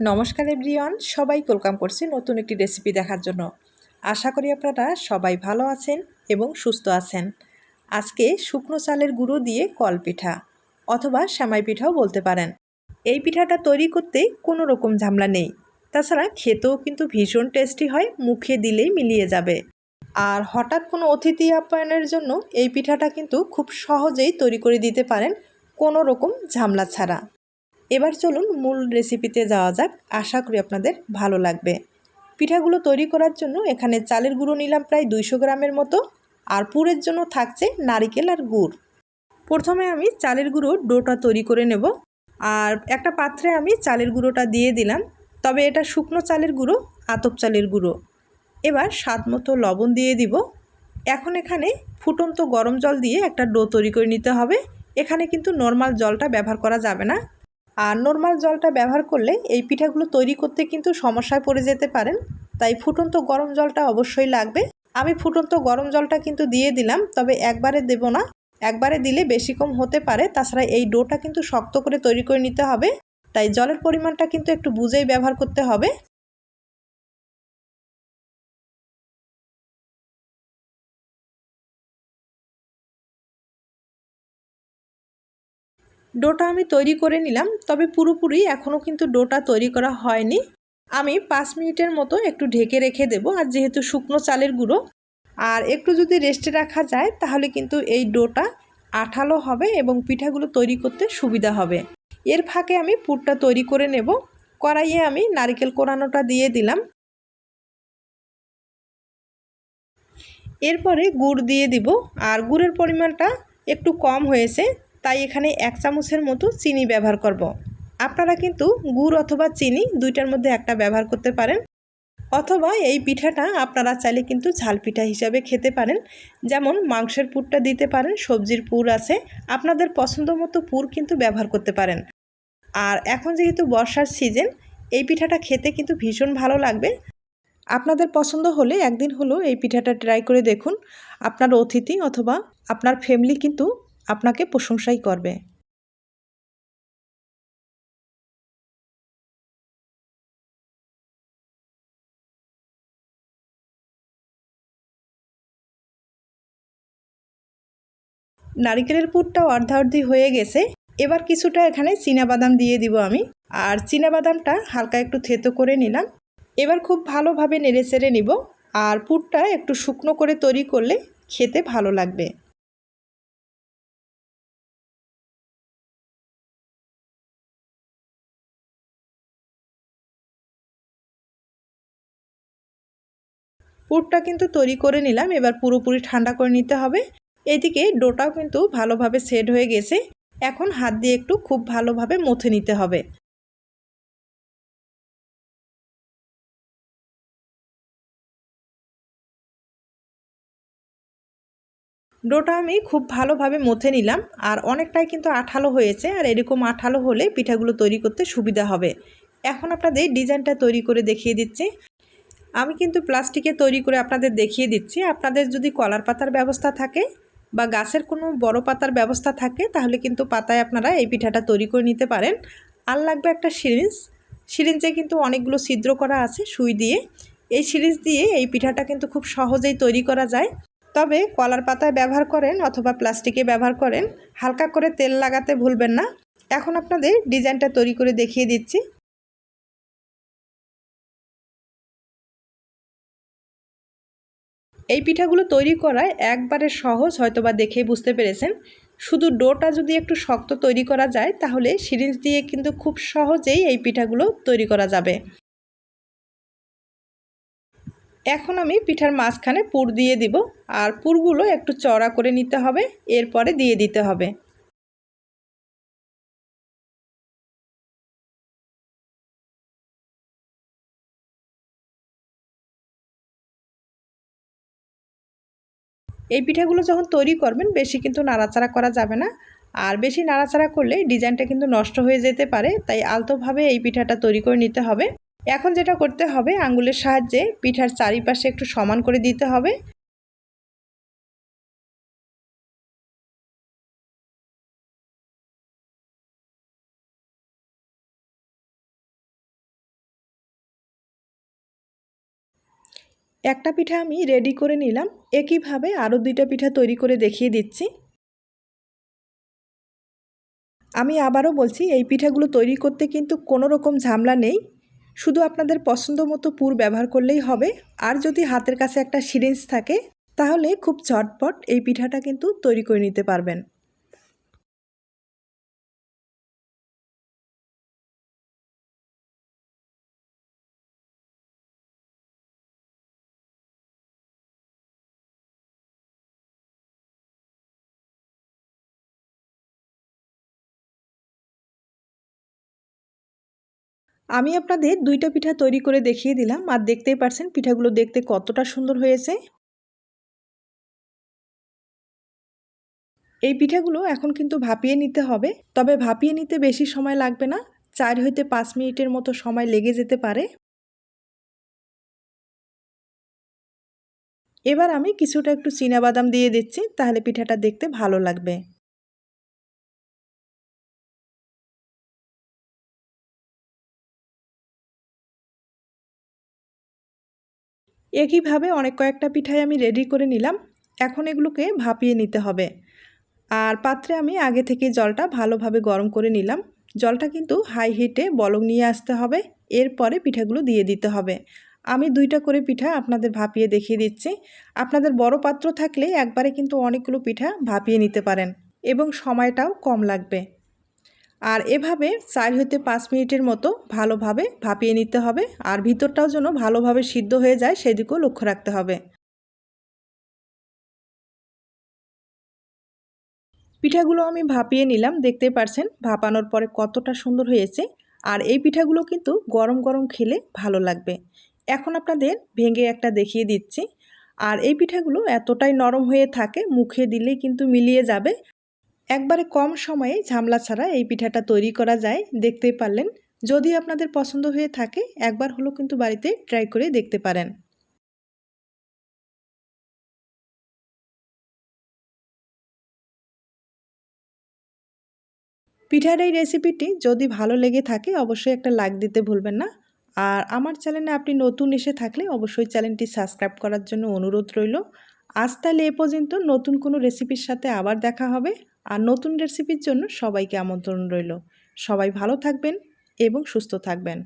নমস্কার এভরিওয়ান সবাই ওয়েলকাম করছি নতুন একটি রেসিপি দেখার জন্য। আশা করি আপনারা সবাই ভালো আছেন এবং সুস্থ আছেন। আজকে শুকনো চালের গুঁড়ো দিয়ে কল পিঠা, অথবা শ্যামাই পিঠাও বলতে পারেন। এই পিঠাটা তৈরি করতে কোনো রকম ঝামলা নেই। তাছাড়া খেতেও কিন্তু ভীষণ টেস্টি হয়, মুখে দিলেই মিলিয়ে যাবে। আর হঠাৎ কোনো অতিথি আপ্যায়নের জন্য এই পিঠাটা কিন্তু খুব সহজেই তৈরি করে দিতে পারেন, কোনো রকম ঝামলা ছাড়া। এবার চলুন মূল রেসিপিতে যাওয়া যাক। আশা করি আপনাদের ভালো লাগবে। পিঠাগুলো তৈরি করার জন্য এখানে চালের গুঁড়ো নিলাম প্রায় দুইশো গ্রামের মতো। আর পুরের জন্য থাকছে নারিকেল আর গুড়। প্রথমে আমি চালের গুঁড়ো ডোটা তৈরি করে নেব। আর একটা পাত্রে আমি চালের গুঁড়োটা দিয়ে দিলাম। তবে এটা শুকনো চালের গুঁড়ো, আতপ চালের গুঁড়ো। এবার স্বাদ মতো লবণ দিয়ে দিব। এখন এখানে ফুটন্ত গরম জল দিয়ে একটা ডো তৈরি করে নিতে হবে। এখানে কিন্তু নর্মাল জলটা ব্যবহার করা যাবে না। আর নর্মাল জলটা ব্যবহার করলে এই পিঠাগুলো তৈরি করতে কিন্তু সমস্যায় পড়ে যেতে পারেন। তাই ফুটন্ত গরম জলটা অবশ্যই লাগবে। আমি ফুটন্ত গরম জলটা কিন্তু দিয়ে দিলাম, তবে একবারে দেব না। একবারে দিলে বেশি কম হতে পারে, তাছাড়া এই ডোটা কিন্তু শক্ত করে তৈরি করে নিতে হবে। তাই জলের পরিমাণটা কিন্তু একটু বুঝেই ব্যবহার করতে হবে। ডোটা আমি তৈরি করে নিলাম, তবে পুরোপুরি এখনও কিন্তু ডোটা তৈরি করা হয়নি। আমি পাঁচ মিনিটের মতো একটু ঢেকে রেখে দেব, আর যেহেতু শুকনো চালের গুঁড়ো, আর একটু যদি রেস্টে রাখা যায়, তাহলে কিন্তু এই ডোটা আঠালো হবে এবং পিঠাগুলো তৈরি করতে সুবিধা হবে। এর ফাঁকে আমি পুরটা তৈরি করে নেব। কড়াইয়ে আমি নারিকেল কোরানোটা দিয়ে দিলাম। এরপরে গুড় দিয়ে দিব, আর গুড়ের পরিমাণটা একটু কম হয়েছে তাই এখানে এক চামচের মতো চিনি ব্যবহার করব। আপনারা কিন্তু গুড় অথবা চিনি দুইটার মধ্যে একটা ব্যবহার করতে পারেন। অথবা এই পিঠাটা আপনারা চাইলে কিন্তু ঝাল পিঠা হিসাবে খেতে পারেন। যেমন মাংসের পুরটা দিতে পারেন, সবজির পুর আছে, আপনাদের পছন্দ মতো পুর কিন্তু ব্যবহার করতে পারেন। আর এখন যেহেতু বর্ষার সিজন, এই পিঠাটা খেতে কিন্তু ভীষণ ভালো লাগবে। আপনাদের পছন্দ হলে একদিন হলো এই পিঠাটা ট্রাই করে দেখুন। আপনার অতিথি অথবা আপনার ফ্যামিলি কিন্তু আপনাকে প্রশংসাই করবে। নারিকেলের পুরটা অর্ধার্ধি হয়ে গেছে। এবার কিছুটা এখানে বাদাম দিয়ে দিব আমি। আর বাদামটা হালকা একটু থেতো করে নিলাম। এবার খুব ভালোভাবে নেড়ে চেড়ে নিব। আর পুরটা একটু শুকনো করে তৈরি করলে খেতে ভালো লাগবে। পুরটা কিন্তু তৈরি করে নিলাম, এবার পুরোপুরি ঠান্ডা করে নিতে হবে। এদিকে ডোটাও কিন্তু ভালোভাবে সেট হয়ে গেছে। এখন হাত দিয়ে একটু খুব ভালোভাবে মথে নিতে হবে। ডোটা আমি খুব ভালোভাবে মথে নিলাম, আর অনেকটাই কিন্তু আঠালো হয়েছে, আর এরকম আঠালো হলে পিঠাগুলো তৈরি করতে সুবিধা হবে। এখন আপনাদের ডিজাইনটা তৈরি করে দেখিয়ে দিচ্ছি। আমি কিন্তু প্লাস্টিকে তৈরি করে আপনাদের দেখিয়ে দিচ্ছি। আপনাদের যদি কলার পাতার ব্যবস্থা থাকে বা গাছের কোনো বড় পাতার ব্যবস্থা থাকে, তাহলে কিন্তু পাতায় আপনারা এই পিঠাটা তৈরি করে নিতে পারেন। আর লাগবে একটা সিরিঞ্জ। সিরিঞ্জে কিন্তু অনেকগুলো ছিদ্র করা আছে সুই দিয়ে। এই সিরিঞ্জ দিয়ে এই পিঠাটা কিন্তু খুব সহজেই তৈরি করা যায়। তবে কলার পাতায় ব্যবহার করেন অথবা প্লাস্টিকে ব্যবহার করেন, হালকা করে তেল লাগাতে ভুলবেন না। এখন আপনাদের ডিজাইনটা তৈরি করে দেখিয়ে দিচ্ছি। এই পিঠাগুলো তৈরি করায় একবারে সহজ, হয়তোবা দেখে বুঝতে পেরেছেন। শুধু ডোটা যদি একটু শক্ত তৈরি করা যায়, তাহলে সিরিঞ্জ দিয়ে কিন্তু খুব সহজেই এই পিঠাগুলো তৈরি করা যাবে। এখন আমি পিঠার মাঝখানে পুর দিয়ে দিব, আর পুরগুলো একটু চড়া করে নিতে হবে, এরপরে দিয়ে দিতে হবে। এই পিঠাগুলো যখন তৈরি করবেন, বেশি কিন্তু নাড়াচাড়া করা যাবে না। আর বেশি নাড়াচাড়া করলে ডিজাইনটা কিন্তু নষ্ট হয়ে যেতে পারে, তাই আলতোভাবে এই পিঠাটা তৈরি করে নিতে হবে। এখন যেটা করতে হবে, আঙ্গুলের সাহায্যে পিঠার চারিপাশে একটু সমান করে দিতে হবে। একটা পিঠা আমি রেডি করে নিলাম। একইভাবে আরও দুইটা পিঠা তৈরি করে দেখিয়ে দিচ্ছি। আমি আবারও বলছি, এই পিঠাগুলো তৈরি করতে কিন্তু কোনো রকম ঝামেলা নেই। শুধু আপনাদের পছন্দ মতো পুর ব্যবহার করলেই হবে। আর যদি হাতের কাছে একটা সিরিঞ্জ থাকে, তাহলে খুব ঝটপট এই পিঠাটা কিন্তু তৈরি করে নিতে পারবেন। আমি আপনাদের দুইটা পিঠা তৈরি করে দেখিয়ে দিলাম, আর দেখতেই পারছেন পিঠাগুলো দেখতে কতটা সুন্দর হয়েছে। এই পিঠাগুলো এখন কিন্তু ভাপিয়ে নিতে হবে, তবে ভাপিয়ে নিতে বেশি সময় লাগবে না, চার হইতে পাঁচ মিনিটের মতো সময় লেগে যেতে পারে। এবার আমি কিছুটা একটু বাদাম দিয়ে দিচ্ছি, তাহলে পিঠাটা দেখতে ভালো লাগবে। একইভাবে অনেক কয়েকটা পিঠাই আমি রেডি করে নিলাম। এখন এগুলোকে ভাপিয়ে নিতে হবে। আর পাত্রে আমি আগে থেকে জলটা ভালোভাবে গরম করে নিলাম। জলটা কিন্তু হাই হিটে বলক নিয়ে আসতে হবে। এরপরে পিঠাগুলো দিয়ে দিতে হবে। আমি দুইটা করে পিঠা আপনাদের ভাপিয়ে দেখিয়ে দিচ্ছি। আপনাদের বড় পাত্র থাকলে একবারে কিন্তু অনেকগুলো পিঠা ভাপিয়ে নিতে পারেন এবং সময়টাও কম লাগবে। আর এভাবে চার হইতে পাঁচ মিনিটের মতো ভালোভাবে ভাপিয়ে নিতে হবে আর ভিতরটাও যেন ভালোভাবে সিদ্ধ হয়ে যায় সেদিকেও লক্ষ্য রাখতে হবে। পিঠাগুলো আমি ভাপিয়ে নিলাম দেখতে পারছেন ভাপানোর পরে কতটা সুন্দর হয়েছে। আর এই পিঠাগুলো কিন্তু গরম গরম খেলে ভালো লাগবে। এখন আপনাদের ভেঙে একটা দেখিয়ে দিচ্ছি। আর এই পিঠাগুলো এতটাই নরম হয়ে থাকে, মুখে দিলেই কিন্তু মিলিয়ে যাবে। একবারে কম সময়ে ঝামলা ছাড়া এই পিঠাটা তৈরি করা যায়, দেখতেই পারলেন। যদি আপনাদের পছন্দ হয়ে থাকে, একবার হলো কিন্তু বাড়িতে ট্রাই করে দেখতে পারেন। পিঠার এই রেসিপিটি যদি ভালো লেগে থাকে, অবশ্যই একটা লাইক দিতে ভুলবেন না। আর আমার চ্যানেলে আপনি নতুন এসে থাকলে অবশ্যই চ্যানেলটি সাবস্ক্রাইব করার জন্য অনুরোধ রইল। আজ তাহলে এ পর্যন্ত নতুন কোনো রেসিপির সাথে আবার দেখা হবে। আর নতুন রেসিপির জন্য সবাইকে আমন্ত্রণ রইল। সবাই ভালো থাকবেন এবং সুস্থ থাকবেন।